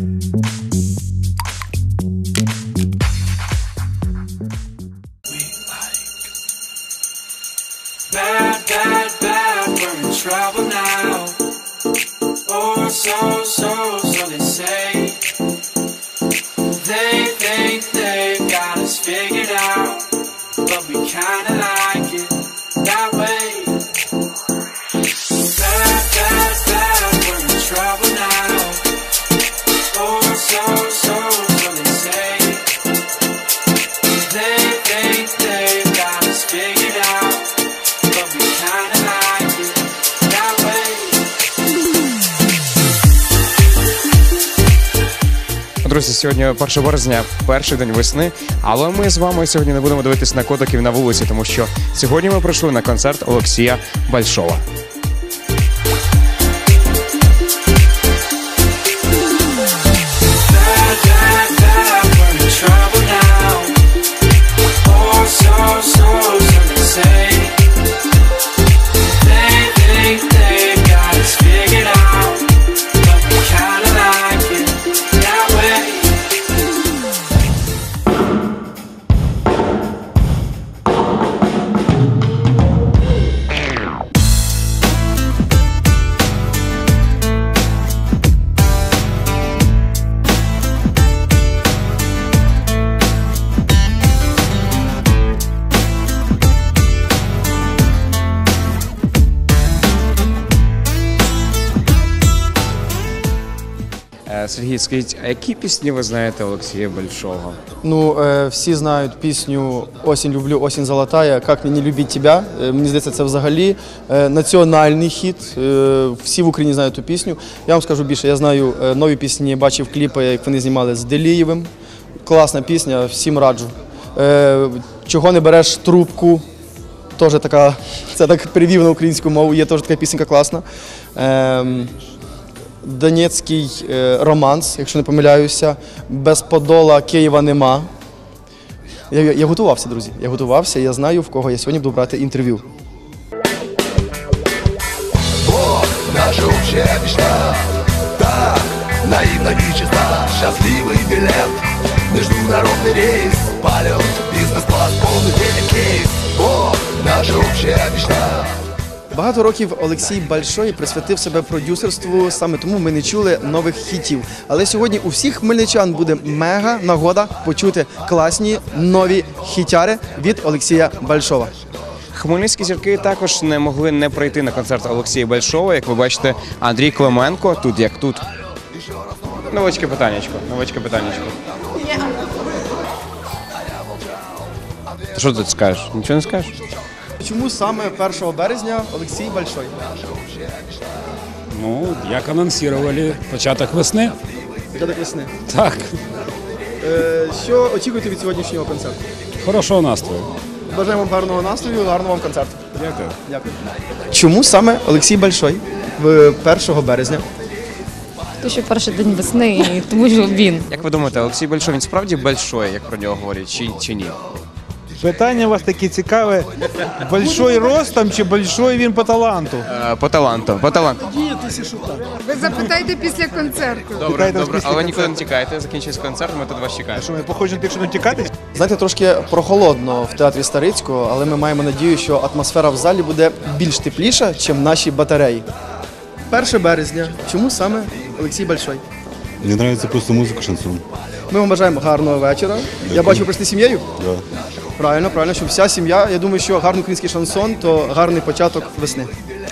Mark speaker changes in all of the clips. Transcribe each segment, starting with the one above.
Speaker 1: Thank
Speaker 2: you. Сьогодні 1 березня, перший день весни. Але ми з вами сьогодні не будемо дивитись на котиків на вулиці, тому що сьогодні ми прийшли на концерт Олексія Большова. Сергій, скажіть, а які пісні ви знаєте Олексія Большого?
Speaker 3: Ну, е, всі знають пісню Осінь люблю, осінь золотая, як мені любить тебе. Е, Мені здається, це взагалі е, національний хіт. Всі в Україні знають ту пісню. Я вам скажу більше, я знаю нові пісні, бачив кліпи, як вони знімали з Делієвим. Класна пісня, всім раджу. Чого не береш трубку? Теж така, це так перевів на українську мову, є теж така пісенька класна. Ем, Донецький е, романс, якщо не помиляюся. Без подола Києва нема. Я, я, я готувався, друзі. Я готувався, я знаю, в кого я сьогодні буду брати інтерв'ю.
Speaker 4: Бог, наша общая мечта Так, наивно и чиста Счастливый билет Международный рейс Полет, бизнес-класс, полный денег кейс Бог, наша общая мечта
Speaker 3: Багато років Олексій Большой присвятив себе продюсерству, саме тому ми не чули нових хітів. Але сьогодні у всіх хмельничан буде мега нагода почути класні нові хітяри від Олексія Большова.
Speaker 2: Хмельницькі зірки також не могли не прийти на концерт Олексія Большова. Як ви бачите, Андрій Клименко тут як тут. Новочке питаннячко, новочке питаннячко. Що ти тут скажеш? Нічого не скажеш?
Speaker 3: Чому саме 1 березня Олексій Большой?
Speaker 5: Ну, як анонсували початок весни.
Speaker 3: Початок весни.
Speaker 5: Так,
Speaker 3: Е, що очікуєте від сьогоднішнього концерту?
Speaker 5: хорошого настрою.
Speaker 3: Бажаємо вам гарного настрою, гарного вам концерту.
Speaker 5: Дякую.
Speaker 3: Дякую. Чому саме Олексій Большой 1 березня?
Speaker 6: Тому що перший день весни, і тому що він.
Speaker 2: Як ви думаєте, Олексій Большой, він справді большой, як про нього говорять, чи, чи ні?
Speaker 7: Питання у вас таке цікаве. Большой ростом чи большой він по таланту?
Speaker 2: Е, по таланту, по таланту.
Speaker 8: Ви запитайте після концерту.
Speaker 2: Добре,
Speaker 7: Питайте
Speaker 2: добре,
Speaker 7: після
Speaker 2: але нікуди не тікайте, закінчиться концерт, ми тут вас чекаємо.
Speaker 7: Що ми похожі на тих, що не тікати?
Speaker 3: Знаєте, трошки прохолодно в театрі Старицького, але ми маємо надію, що атмосфера в залі буде більш тепліша, ніж наші батареї. 1 березня. Чому саме Олексій Большой?
Speaker 9: Мне нравится просто музыка шансон.
Speaker 3: Ми вам бажаємо гарного вечора. Я бачу, ви прийшли з сім'єю.
Speaker 9: Да.
Speaker 3: Правильно, правильно, щоб вся сім'я. Я думаю, що гарний український шансон то гарний початок весни.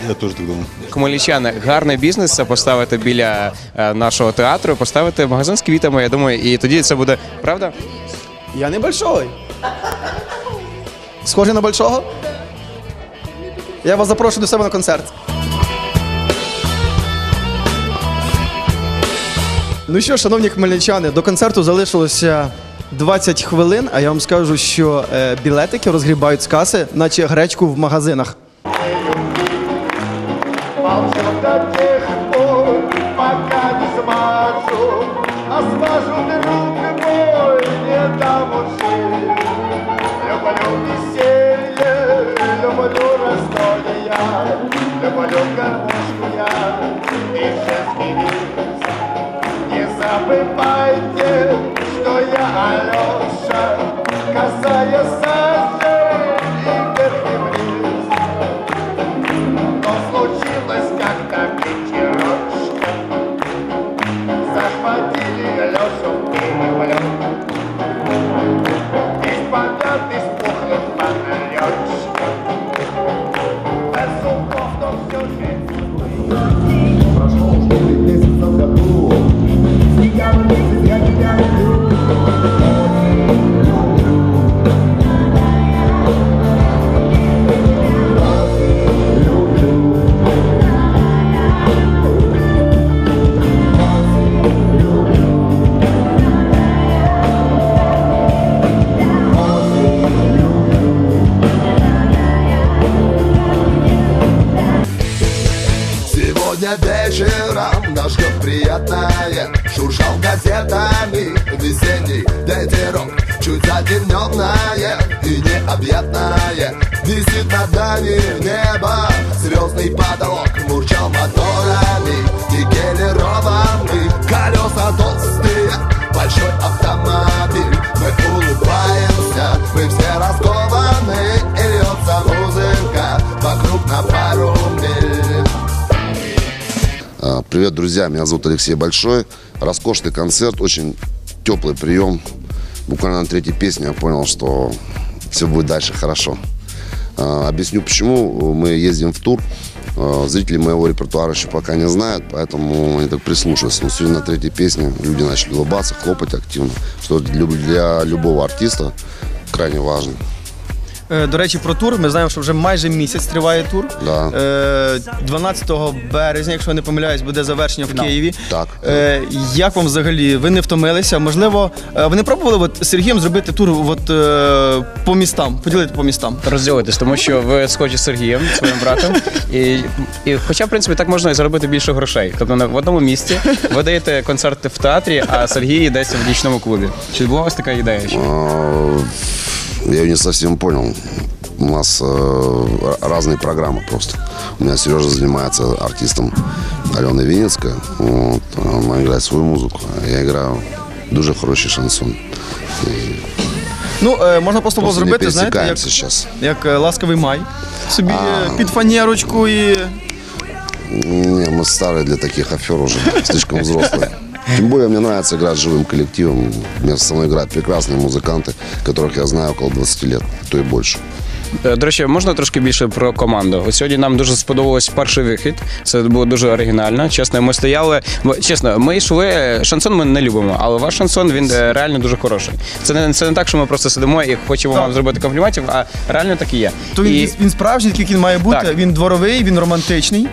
Speaker 9: Я тоже так думаю.
Speaker 2: Хмельничани, гарний бізнес це поставити біля е, нашого театру, поставити магазин з квітами, я думаю, і тоді це буде правда?
Speaker 3: Я не большой. Схожий на большого? Я вас запрошую до себе на концерт. Ну що, шановні хмельничани, до концерту залишилося 20 хвилин, а я вам скажу, що е, білетики розгрібають з каси, наче гречку в магазинах.
Speaker 4: Сегодня вечером нас ждет приятное Шуршал газетами весенний ветерок Чуть затемненное и необъятное Висит над нами небо Звездный потолок Мурчал моторами Никелированный Колеса толстые Большой автомобиль. Мы улыбаемся Мы все раскованы И льется музыка Вокруг на
Speaker 10: Привет, друзья, меня зовут Алексей Большой. Роскошный концерт, очень теплый прием. Буквально на третьей песне я понял, что все будет дальше хорошо. А, Объясню почему. Мы ездим в тур. А, Зрители моего репертуара еще пока не знают, поэтому они так прислушиваются. Но сегодня на третьей песне люди начали улыбаться, хлопать активно, что для любого артиста крайне важно.
Speaker 3: Е, До речі, про тур. Ми знаємо, що вже майже місяць триває тур.
Speaker 10: Да.
Speaker 3: Е, 12 березня, якщо я не помиляюсь, буде завершення в Києві.
Speaker 10: Так.
Speaker 3: Е, Як вам взагалі? Ви не втомилися? Можливо, е, ви не пробували от, з Сергієм зробити тур от, е, по містам, поділити по містам?
Speaker 11: розділитись, тому що ви схожі з Сергієм, своїм братом. І, і хоча, в принципі, так можна і заробити більше грошей. Тобто в одному місці ви даєте концерти в театрі, а Сергій десь в нічному клубі. Чи була у вас така ідея? ще?
Speaker 10: А, Я ее не совсем понял. У нас э, р- разные программы просто. У меня Сережа занимается артистом Алена Винницкая. Вот, она играет свою музыку, а я играю дуже хороший шансон.
Speaker 3: Ну, е, можна просто було
Speaker 10: Просто не
Speaker 3: зробити, знаєте, як,
Speaker 10: пересекаемся сейчас.
Speaker 3: як е, ласковий май. Собі е, під фанерочку і.
Speaker 10: Не, мы старые для таких афер уже, слишком взрослые. Тем более мне нравится играть с живым коллективом. У меня со мной играют прекрасные музыканты, которых я знаю около 20 лет, то и больше.
Speaker 11: Е, До речі, можна трошки більше про команду? От сьогодні нам дуже сподобалось перший вихід. Це було дуже оригінально. Чесно, ми стояли. бо, Чесно, ми йшли. Шансон ми не любимо, але ваш шансон він е, реально дуже хороший. Це не це не так, що ми просто сидимо і хочемо вам зробити компліментів, а реально так і є.
Speaker 3: То він,
Speaker 11: і,
Speaker 3: він справжній, такий як він має бути.
Speaker 11: Так.
Speaker 3: Він дворовий, він романтичний.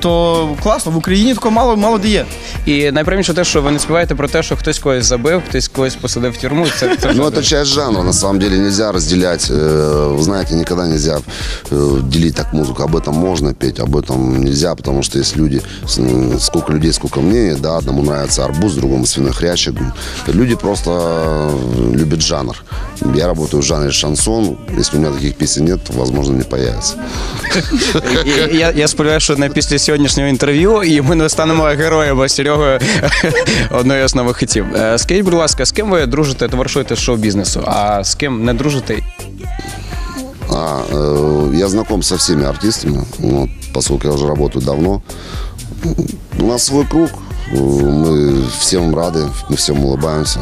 Speaker 3: То класно, в Україні такого мало, мало де є.
Speaker 11: і найприємніше те, що ви не співаєте про те, що хтось когось забив, хтось когось посадив в тюрму. Це, це
Speaker 10: Ну, это часть жанра, на самом деле нельзя разделять. э, Вы знаете, никогда нельзя э, делить так музыку. Об этом можно петь, об этом нельзя, потому что есть люди, с- м, сколько людей, сколько мнений, да, одному нравится арбуз, другому свиной хрящик. Люди просто э, любят жанр. Я работаю в жанре шансон. Если у меня таких песен нет, то, возможно, не появится.
Speaker 11: І я, я сподіваюся, що не після сьогоднішнього інтерв'ю і ми не станемо героями Серегою одної з нових хитів. Е, Скажіть, будь ласка, з ким ви дружите, товаришуєте з шоу-бізнесу, а з ким не дружите?
Speaker 10: А, э, я знаком со всеми артистами, вот, поскольку я уже работаю давно. У нас свой круг, э, мы всем рады, мы всем улыбаемся.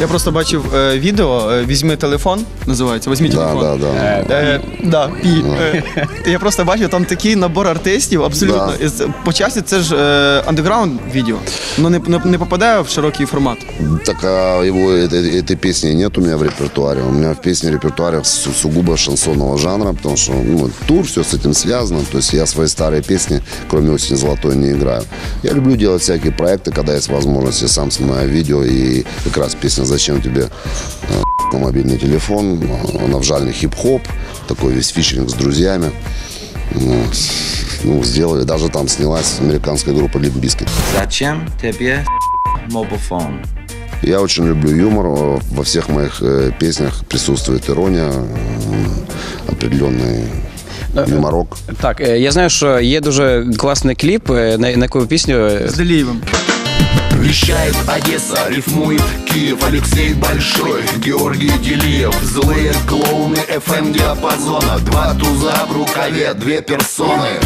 Speaker 3: Я просто бачив е, відео е, Візьми телефон, називається. Візьмі
Speaker 10: Да,
Speaker 3: телефон.
Speaker 10: да, да.
Speaker 3: Е, да, пі. Е, я просто бачив там такий набор артистів, абсолютно.
Speaker 10: Да.
Speaker 3: І це- По часі це ж е, андеграунд відео. Воно не, не, не попадає в широкий формат.
Speaker 10: Так а его этой, этой песни нет у меня в репертуаре. У меня в песне репертуаре су- сугубо шансонного жанра, потому что ну, тур, все с этим связано. То есть я свои старые песни, кроме «Осени золотой», не играю. Я люблю делать всякие проекты, когда есть возможность. Я сам снимаю видео, и как раз песня «Зачем тебе э, мобильный телефон?» Она в жанре хип-хоп, такой весь фичеринг с друзьями. Ну, с- ну, сделали. Даже там снялась американская группа Limp Bizkit.
Speaker 12: Зачем тебе мобофон?
Speaker 10: Я очень люблю юмор. Э, Во всех моих э, песнях присутствует ирония, э, определенный юморок.
Speaker 11: Так, е, я знаю, що є дуже класний кліп, е, на, на яку пісню е,
Speaker 3: З Делієвим.
Speaker 4: Вещает Одесса, рифмует Киев Алексей Большой, Георгий Делиев Злые клоуны FM диапазона Два туза в рукаве, две персоны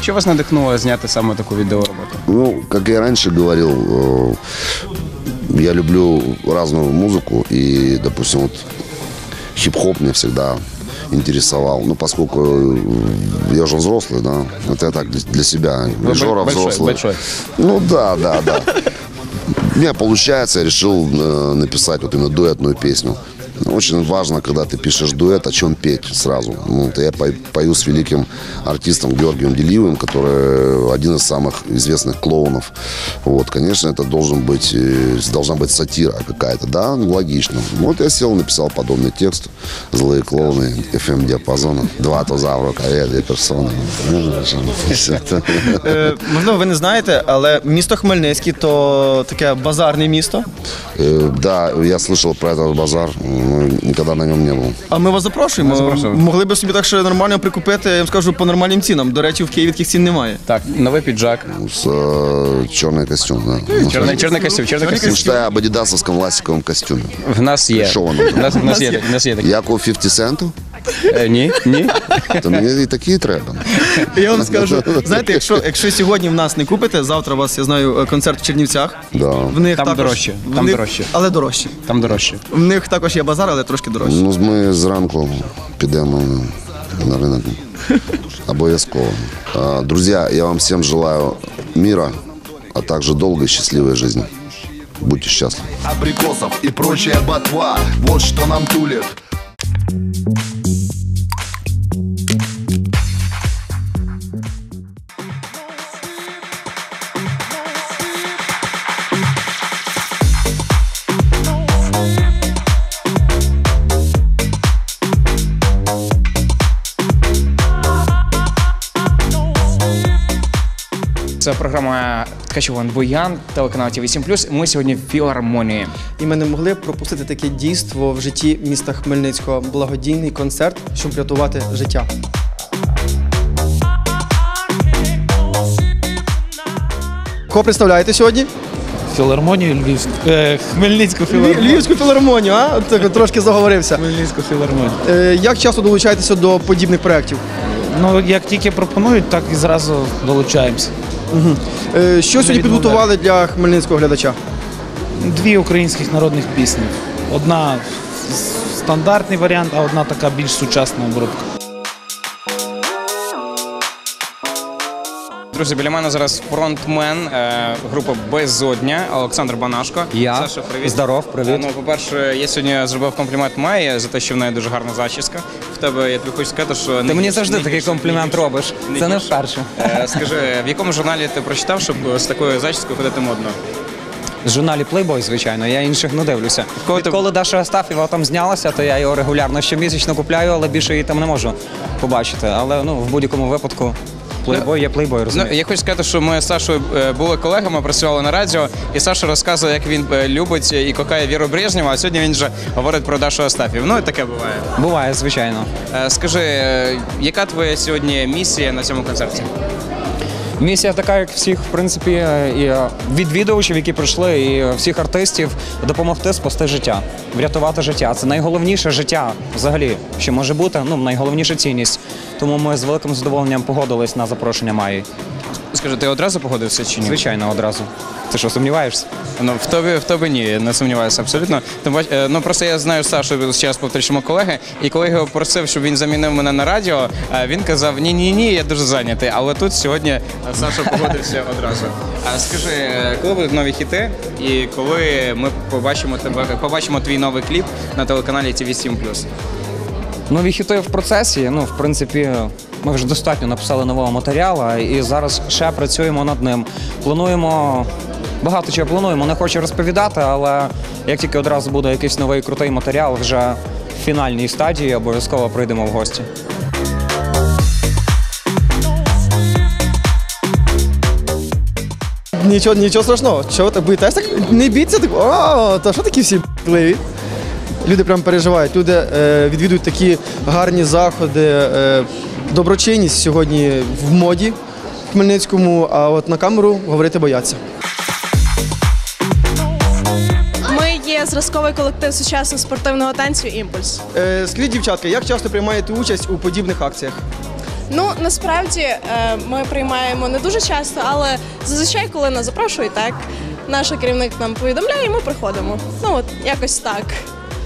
Speaker 2: Що вас надихнуло зняти саме таку відеороботу?
Speaker 10: Ну, как я и раньше говорил, э, я люблю разную музыку, и, допустим, вот хип-хоп меня всегда интересовал. Ну, поскольку э, я уже взрослый, да, это я так для, себя.
Speaker 2: Вы
Speaker 10: Жора
Speaker 2: большой,
Speaker 10: взрослый.
Speaker 2: большой.
Speaker 10: Ну, да, да, да. У меня получается, я решил э, написать вот именно дуэтную песню. Очень важно, когда ты пишешь дуэт, о чем петь сразу. Ну, вот я пою, пою с великим артистом Георгием Делиевым, который один из самых известных клоунов. Вот, конечно, это должен быть, э, должна быть сатира какая-то, да, ну, логично. Вот я сел, написал подобный текст. Злые клоуны, FM диапазона, два туза в рукаве, две персоны. Ну, Всё это.
Speaker 3: Е, можливо, ви не знаєте, але місто Хмельницький то таке базарне місто.
Speaker 10: Э, Да, я слышал про этот базар, но никогда на нем не был.
Speaker 3: А ми вас запрошуємо. Могли б собі так ще нормально прикупити, я вам скажу, по нормальним цінам. До речі, в Києві таких цін немає.
Speaker 2: Так, новий піджак.
Speaker 10: С э, черный костюм, да.
Speaker 2: Чорний, чорний костюм, чорний костюм.
Speaker 10: Мечтаю об адидасовском ластиковом костюме.
Speaker 2: В нас є.
Speaker 10: Що воно?
Speaker 2: В нас, в нас є, в нас є такі.
Speaker 10: Як у 50 центу,
Speaker 2: Е, ні, ні.
Speaker 10: то мені і такі треба.
Speaker 3: Я вам скажу, знаєте, якщо, якщо сьогодні в нас не купите, завтра у вас, я знаю, концерт в Чернівцях.
Speaker 10: Да.
Speaker 3: В них
Speaker 2: Там
Speaker 3: також,
Speaker 2: дорожче,
Speaker 3: в
Speaker 2: там
Speaker 3: них-
Speaker 2: дорожче.
Speaker 3: Але дорожче.
Speaker 2: Там дорожче.
Speaker 3: В них також є базар, Але трошки дорожче.
Speaker 10: Ну, ми зранку підемо на ринок. Обов'язково. А, Друзья, я вам всем желаю мира, а также долгой счастливой жизни. Будьте счастливы.
Speaker 4: Абрикосов и прочая ботва Вот что нам тулит
Speaker 11: програма Ткачован Буян, телеканал ТВ 7 Ми сьогодні в філармонії.
Speaker 3: І ми не могли пропустити таке дійство в житті міста Хмельницького. Благодійний концерт, щоб врятувати життя. Кого представляєте сьогодні?
Speaker 7: Філармонію Львівську. Е, Хмельницьку філармонію.
Speaker 3: Львівську філармонію, а? Так, трошки заговорився.
Speaker 7: Хмельницьку філармонію.
Speaker 3: Е, Як часто долучаєтеся до подібних проєктів?
Speaker 7: Ну, як тільки пропонують, так і зразу долучаємося.
Speaker 3: Угу. Що сьогодні підготували для хмельницького глядача?
Speaker 7: Дві українських народних пісні. Одна стандартний варіант, а одна така більш сучасна обробка.
Speaker 11: Друзі, біля мене зараз фронтмен е, групи Безодня Олександр Банашко.
Speaker 13: Я.
Speaker 11: Саша, привіт.
Speaker 13: Здоров, привіт.
Speaker 11: Е, Ну, по-перше, я сьогодні зробив комплімент Майі за те, що в неї дуже гарна зачіска. В тебе я тобі хочу сказати, що
Speaker 13: Ти мені завжди такий комплімент робиш. Це не вперше.
Speaker 11: Е, Скажи, в якому журналі ти прочитав, щоб з такою зачіскою ходити модно?
Speaker 13: В журналі Playboy, звичайно, я інших не дивлюся.
Speaker 11: Кого ти-
Speaker 13: Відколи Даша Астафєва там знялася, то я його регулярно щомісячно купляю, але більше її там не можу побачити. Але ну, в будь-якому випадку Playboy є плейбой,
Speaker 11: Ну, я хочу сказати, що ми з Сашою е, були колегами, працювали на радіо, і Саша розказує, як він е, любить і кохає Віру Брежнєва, а сьогодні він вже говорить про Дашу Астафів. Ну і таке буває.
Speaker 13: Буває, звичайно.
Speaker 11: Е, Скажи, е, яка твоя сьогодні місія на цьому концерті?
Speaker 13: Місія така, як всіх, в принципі, е, і е, відвідувачів, які прийшли, і е, всіх артистів допомогти спасти життя, врятувати життя. Це найголовніше життя взагалі, що може бути. Ну, найголовніша цінність. Тому ми з великим задоволенням погодились на запрошення Майї.
Speaker 11: Скажи, ти одразу погодився чи ні?
Speaker 13: Звичайно, одразу. Ти що, сумніваєшся?
Speaker 11: Ну, в тобі, в тобі ні, не сумніваюся абсолютно. Тим е, ну просто я знаю Сашу раз повторюємо колеги, і коли я його просив, щоб він замінив мене на радіо, е, він казав: ні, ні, ні, я дуже зайнятий. Але тут сьогодні е, Саша погодився одразу. А скажи, е, коли будуть нові хіти, і коли ми побачимо тебе, побачимо твій новий кліп на телеканалі TV 7
Speaker 13: Нові хіти в процесі. Ну, в принципі, ми вже достатньо написали нового матеріалу і зараз ще працюємо над ним. Плануємо. Багато чого плануємо, не хочу розповідати, але як тільки одразу буде якийсь новий крутий матеріал, вже в фінальній стадії обов'язково прийдемо в гості.
Speaker 3: Нічого, нічого страшного. Чого так боїтесь? Так не бійтеся так. О, та що такі всі б***ливі? Люди прям переживають. Люди е, відвідують такі гарні заходи. Е, доброчинність сьогодні в моді в Хмельницькому, а от на камеру говорити бояться.
Speaker 14: Ми є зразковий колектив сучасного спортивного танцю Імпульс.
Speaker 3: Е, скажіть, дівчатка, як часто приймаєте участь у подібних акціях?
Speaker 14: Ну насправді е, ми приймаємо не дуже часто, але зазвичай, коли нас запрошують, так наш керівник нам повідомляє, і ми приходимо. Ну от якось так.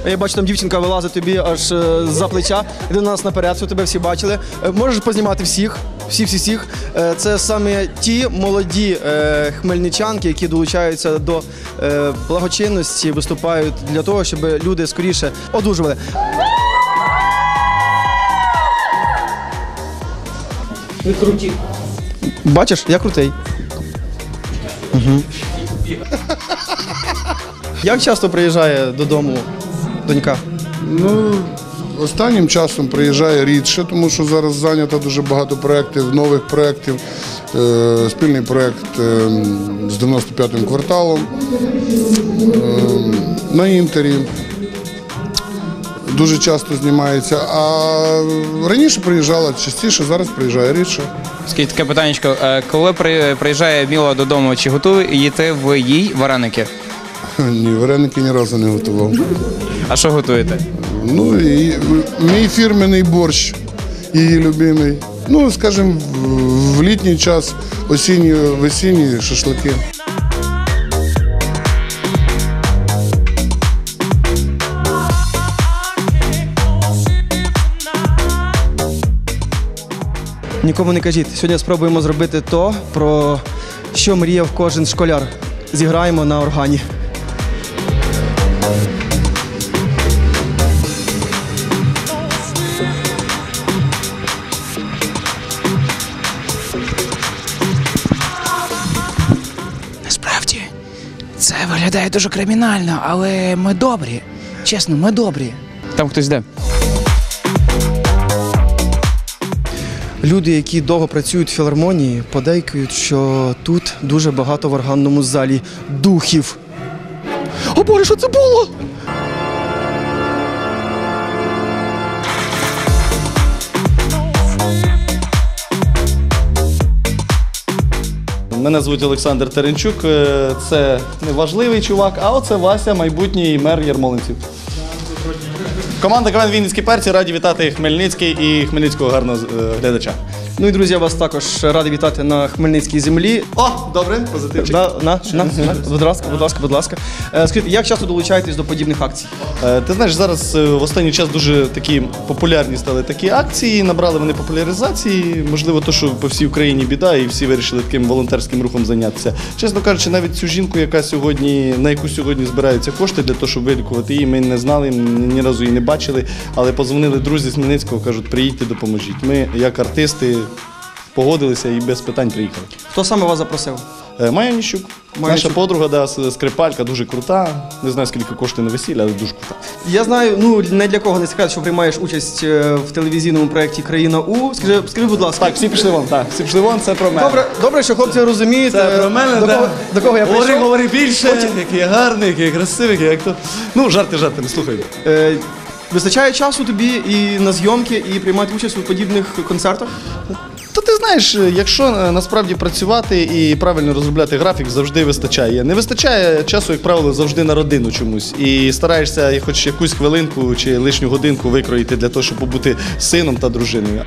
Speaker 3: Я бачу, там дівчинка вилазить тобі аж е, з-за плеча. Іди до нас наперед, щоб тебе всі бачили. Е, Можеш познімати всіх, всі всі всіх. Е, Це саме ті молоді е, хмельничанки, які долучаються до е, благочинності, виступають для того, щоб люди скоріше одужували. Ви круті. Бачиш, я крутий. Угу. Як часто приїжджає додому донька?
Speaker 15: Ну, останнім часом приїжджає рідше, тому що зараз зайнято дуже багато проєктів, нових проєктів. Е, спільний проєкт е, з 95-м кварталом е, на інтері. Дуже часто знімається. А раніше приїжджала частіше, зараз приїжджає рідше.
Speaker 11: Скажіть таке питаннячко, е, коли приїжджає Міла додому, чи готує їти ви їй вареники?
Speaker 15: Ні, вареники ні разу не готував.
Speaker 11: А що готуєте?
Speaker 15: Ну і мій фірменний борщ, її любимий. Ну, скажімо, в, в літній час, осінні, весінні шашлики.
Speaker 3: Нікому не кажіть. Сьогодні спробуємо зробити то, про що мріяв кожен школяр. Зіграємо на органі.
Speaker 16: Виглядає дуже кримінально, але ми добрі. Чесно, ми добрі.
Speaker 11: Там хтось йде.
Speaker 3: Люди, які довго працюють в філармонії, подейкують, що тут дуже багато в органному залі духів. О Боже, що це було?
Speaker 17: Мене звуть Олександр Теренчук. Це не важливий чувак, а оце Вася, майбутній мер Ярмолинців. Команда КВН Вінницькі перці раді вітати Хмельницький і Хмельницького гарного е, глядача.
Speaker 3: Ну і друзі, я вас також радий вітати на Хмельницькій землі.
Speaker 17: О, добре, позитивчик.
Speaker 3: Да, на, на, на, будь ласка, будь ласка, будь ласка. Е, Скажіть, як часто долучаєтесь до подібних акцій?
Speaker 17: Е, Ти знаєш, зараз е, в останній час дуже такі популярні стали такі акції, набрали вони популяризації. Можливо, то, що по всій Україні біда, і всі вирішили таким волонтерським рухом зайнятися. Чесно кажучи, навіть цю жінку, яка сьогодні, на яку сьогодні збираються кошти для того, щоб вилікувати її, ми не знали, ні разу її не бачили. Але позвонили друзі з Хмельницького, кажуть, приїдьте, допоможіть. Ми, як артисти, погодилися і без питань приїхали.
Speaker 3: Хто саме вас запросив?
Speaker 17: Е, Майя Ніщук. Наша
Speaker 3: Ніщук.
Speaker 17: подруга, да, с- скрипалька, дуже крута. Не знаю, скільки коштує на весілля, але дуже крута.
Speaker 3: Я знаю, ну не для кого не секрет, що приймаєш участь е, в телевізійному проєкті Країна У. Скажи, скажи, будь ласка.
Speaker 17: Так, всі пішли вон, так, всі пішли вон, це про мене.
Speaker 3: Добре, добре, що хлопці розуміють. Е,
Speaker 17: про мене,
Speaker 3: до, кого, до кого я
Speaker 17: Говори,
Speaker 3: прийшов.
Speaker 17: говори більше, який я гарний, який я красивий, який як то. Ну, жарти, жарти, не слухай.
Speaker 3: Е, Вистачає часу тобі і на зйомки, і приймати участь у подібних концертах?
Speaker 17: Та ти знаєш, якщо е, насправді працювати і правильно розробляти графік, завжди вистачає. Не вистачає часу, як правило, завжди на родину чомусь. І стараєшся хоч якусь хвилинку чи лишню годинку викроїти для того, щоб побути сином та дружиною.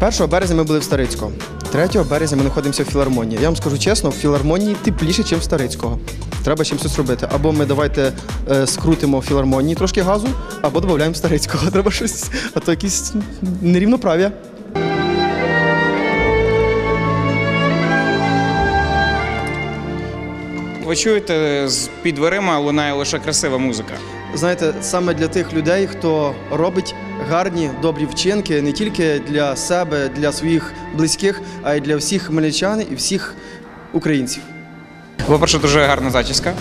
Speaker 3: 1 березня ми були в Старицького. 3 березня ми знаходимося в філармонії. Я вам скажу чесно, в філармонії тепліше, ніж в Старицького. Треба чимось щось робити. Або ми давайте е, скрутимо в філармонії трошки газу, або додаємо Старицького. Треба щось, а то якісь нерівноправ'я.
Speaker 11: Ви чуєте, з під дверима лунає лише красива музика.
Speaker 3: Знаєте, саме для тих людей, хто робить гарні, добрі вчинки не тільки для себе, для своїх близьких, а й для всіх хмельничан і всіх українців.
Speaker 11: По-перше, дуже гарна зачіска.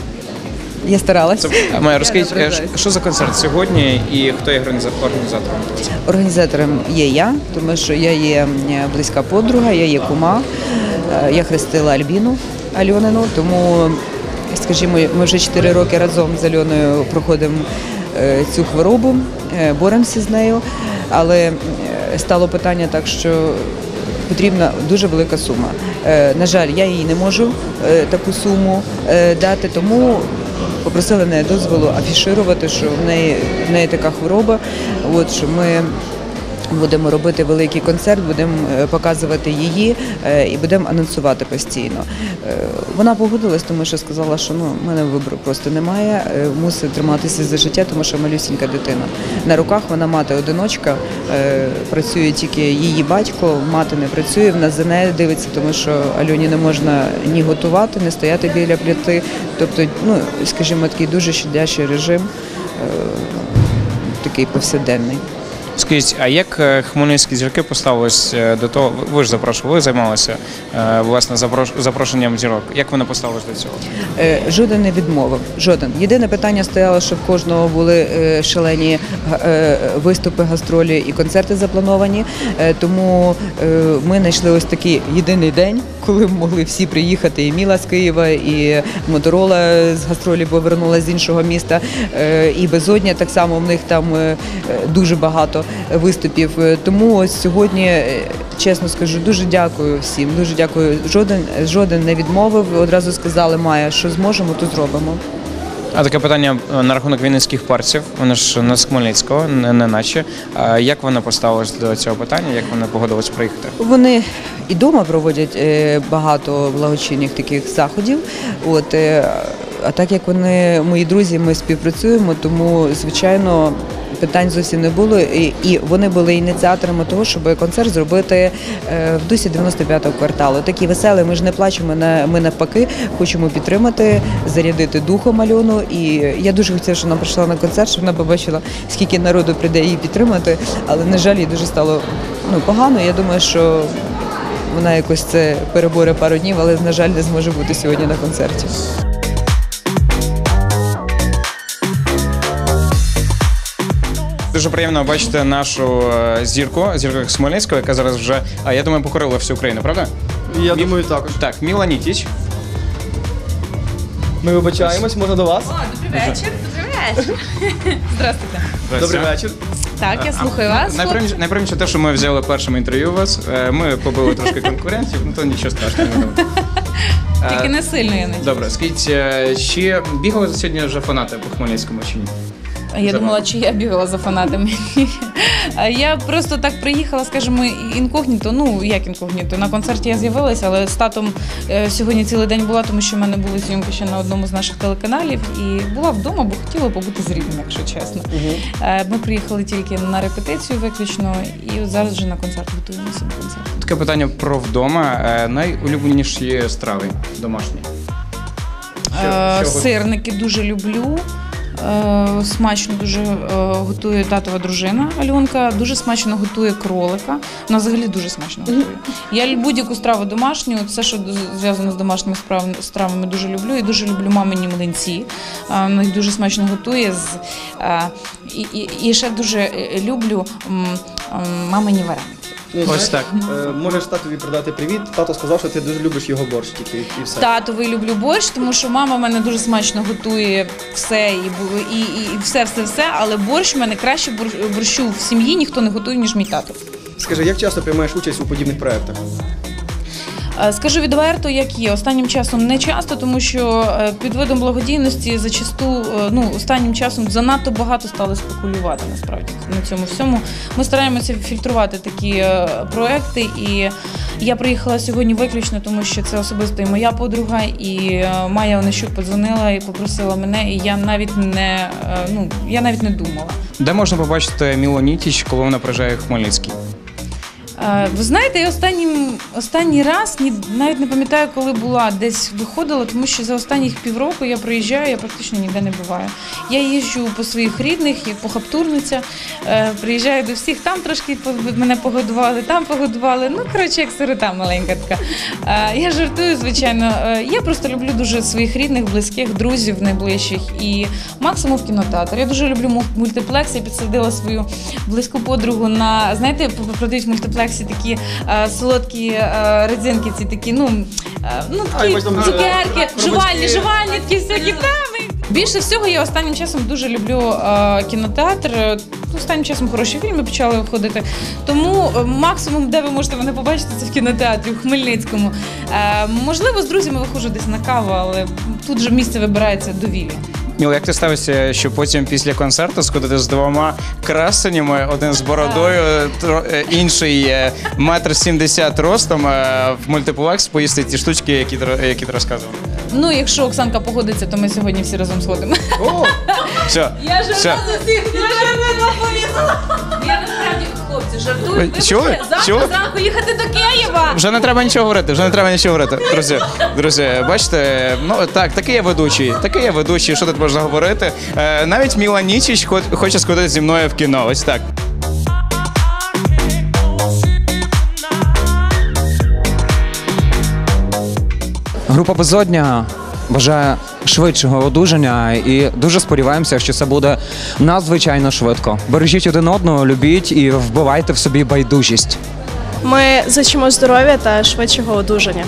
Speaker 18: Я старалась.
Speaker 11: Це, Майя, розкажіть, е, що за концерт сьогодні і хто є організа- організатором?
Speaker 18: Організатором є я, тому що я є близька подруга, я є кума. Е, Я хрестила Альбіну Альонину, тому, скажімо, ми вже 4 роки разом з Альоною проходимо е, цю хворобу, е, боремося з нею, але е, стало питання так, що потрібна дуже велика сума. На жаль, я їй не можу таку суму дати, тому попросили неї дозволу афіширувати, що в неї, в неї така хвороба. От що ми будемо робити великий концерт, будемо е, показувати її е, і будемо анонсувати постійно. Е, Вона погодилась, тому що сказала, що ну в мене вибору просто немає. Мусить триматися за життя, тому що малюсінька дитина. На руках вона мати одиночка, е, працює тільки її батько, мати не працює, вона за нею дивиться, тому що Альоні не можна ні готувати, ні стояти біля плити. Тобто, ну скажімо, такий дуже щадящий режим, такий повсякденний.
Speaker 11: Скажіть, а як е, хмельницькі зірки поставились е, до того? Ви ж запрошували, ви займалися е, власне запрош- запрошенням зірок. Як вони поставились до цього?
Speaker 18: Жоден не відмовив. Жоден. Єдине питання стояло, що в кожного були шалені виступи, гастролі і концерти заплановані. Тому ми знайшли ось такий єдиний день, коли могли всі приїхати. І Міла з Києва, і Моторола з гастролі повернулася з іншого міста. Е, І Безодня так само в них там е, дуже багато виступів. Е, Тому ось сьогодні, чесно скажу, дуже дякую всім. Дуже дякую. Жоден, жоден не відмовив. Одразу сказали, Майя, що зможемо, то зробимо.
Speaker 11: А таке питання е, на рахунок вінницьких парців. Вони ж не з Хмельницького, не, не наче. А як вони поставились до цього питання? Як вони погодились приїхати?
Speaker 18: Вони і вдома проводять е, багато благочинних таких заходів. От, е, а так як вони мої друзі, ми співпрацюємо, тому звичайно. Питань зовсім не було, і, вони були ініціаторами того, щоб концерт зробити е, в дусі 95-го кварталу. Такий веселий, ми ж не плачемо, ми навпаки хочемо підтримати, зарядити духом Альону. І я дуже хотіла, щоб вона прийшла на концерт, щоб вона побачила, скільки народу прийде її підтримати. Але, на жаль, їй дуже стало ну, погано. Я думаю, що вона якось це переборе пару днів, але, на жаль, не зможе бути сьогодні на концерті.
Speaker 11: Дуже приємно бачити нашу е, зірку, зірку з Хмельницького, яка зараз вже, а я думаю, покорила всю Україну, правда?
Speaker 3: Я думаю, також.
Speaker 11: Так, Міла Нітіч.
Speaker 3: Ми вибачаємось, можна до вас?
Speaker 6: Добрий вечір. Добрий вечір. Здравствуйте.
Speaker 3: Добрий вечір.
Speaker 6: Так, я слухаю вас.
Speaker 11: Найприємніше, найприємніше те, що ми взяли першим інтерв'ю у вас. Е, Ми побили трошки конкурентів, ну то нічого страшного. я думаю.
Speaker 6: Тільки
Speaker 11: Е,
Speaker 6: не сильно я не.
Speaker 11: Добре, скажіть, е, чи бігали сьогодні вже фанати по Хмельницькому чи ні?
Speaker 6: Я думала, чи я бігала за фанатами. А Я просто так приїхала, скажімо, інкогніто. Ну як інкогніто. На концерті я з'явилася, але з татом е, сьогодні цілий день була, тому що в мене були зйомки ще на одному з наших телеканалів. І була вдома, бо хотіла побути з рідним, якщо чесно. Е, Ми приїхали тільки на репетицію виключно, і от зараз вже на концерт готуємося до концерту.
Speaker 11: Таке питання про вдома. Е, Найулюбленіші страви домашні.
Speaker 6: Е,
Speaker 11: що ви-
Speaker 6: Сирники дуже люблю. Е, Смачно дуже е, готує татова дружина Альонка. Дуже смачно готує кролика. Вона взагалі дуже смачно готує. Я будь-яку страву домашню, все, що зв'язано з домашніми стравами, дуже люблю. І дуже люблю мамині млинці. Е, Вона їх дуже смачно готує. І, ще дуже люблю мамині вареники.
Speaker 3: Ну,
Speaker 11: Ось
Speaker 3: так. е, Можеш татові передати привіт. Тато сказав, що ти дуже любиш його борщ тільки і все.
Speaker 6: Татовий люблю борщ, тому що мама в мене дуже смачно готує все і, бу- і, і, і все, все, все. Але борщ в мене краще борщ- борщу в сім'ї ніхто не готує, ніж мій тато.
Speaker 3: Скажи, як часто приймаєш участь у подібних проєктах?
Speaker 6: Е, Скажу відверто, як є. Останнім часом не часто, тому що е, під видом благодійності зачасту е, ну, останнім часом занадто багато стали спекулювати насправді на цьому всьому. Ми стараємося фільтрувати такі проекти, і я приїхала сьогодні виключно, тому що це особисто і моя подруга, і Майя Онищук подзвонила і попросила мене, і я навіть не ну я навіть не думала.
Speaker 11: Де можна побачити Мілу Нітіч, коли вона приїжджає в Хмельницький?
Speaker 6: Е, Ви знаєте, я останнім, останній раз навіть не пам'ятаю, коли була десь виходила, тому що за останніх півроку я приїжджаю, я практично ніде не буваю. Я їжджу по своїх рідних, як похаптурниця, е, приїжджаю до всіх, там трошки мене погодували, там погодували. Ну, коротше, як сирота маленька така. Е, Я жартую, звичайно. Я просто люблю дуже своїх рідних, близьких, друзів найближчих і максимум в кінотеатр. Я дуже люблю мультиплекс. Я підсадила свою близьку подругу на знаєте, продають в мультиплексі такі е, солодкі е, родзинки, ці такі, ну, е, ну такі
Speaker 3: ось там, е,
Speaker 6: цукерки,
Speaker 3: коробочки.
Speaker 6: жувальні, жувальні, такі всякі. Та, Більше всього я останнім часом дуже люблю е, кінотеатр. Е, Останнім часом хороші фільми почали виходити. Тому е, максимум, де ви можете мене побачити, це в кінотеатрі в Хмельницькому. Е, можливо, з друзями виходжу десь на каву, але тут же місце вибирається довільно.
Speaker 11: Міло, як ти ставишся, що потім після концерту сходити з двома красенями, один з бородою, е, інший метр сімдесят ростом е, в мультиплекс поїсти ті штучки, які ти, які ти розказував?
Speaker 6: Ну, якщо Оксанка погодиться, то ми сьогодні всі разом сходимо.
Speaker 11: Все,
Speaker 6: Я ж
Speaker 11: все.
Speaker 6: одразу всіх я ж одразу повісила. Я насправді жартую.
Speaker 11: Ви
Speaker 6: Вибачте,
Speaker 11: чули?
Speaker 6: Завтра
Speaker 11: Чули?
Speaker 6: зранку їхати до Києва.
Speaker 11: Вже не треба нічого говорити, вже не треба нічого говорити. Друзі, друзі, бачите, ну так, такий я ведучий, такий я ведучий, що тут можна говорити. Е, навіть Міла Нічич хо- хоче сходити зі мною в кіно. Ось так.
Speaker 13: Група Безодня бажає швидшого одужання і дуже сподіваємося, що це буде надзвичайно швидко. Бережіть один одного, любіть і вбивайте в собі байдужість.
Speaker 14: Ми зичимо здоров'я та швидшого одужання.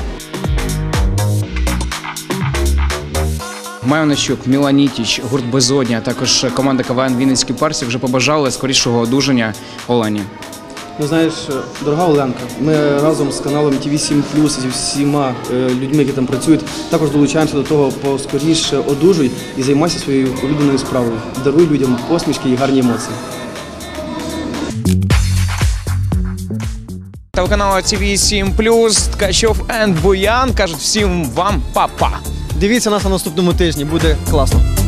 Speaker 19: Майо Нащук, Міла Нітіч, гурт Безодня, а також команда КВН Вінницький Парсі вже побажали скорішого одужання Олені.
Speaker 3: Ну знаєш, дорога Оленка, ми разом з каналом tv 7 зі всіма е, людьми, які там працюють, також долучаємося до того поскоріше одужуй і займайся своєю улюбленою справою. Даруй людям посмішки і гарні емоції.
Speaker 11: Телеканал ТВ 7 Ткачов енд Буян кажуть всім вам па-па.
Speaker 3: Дивіться нас на наступному тижні, буде класно.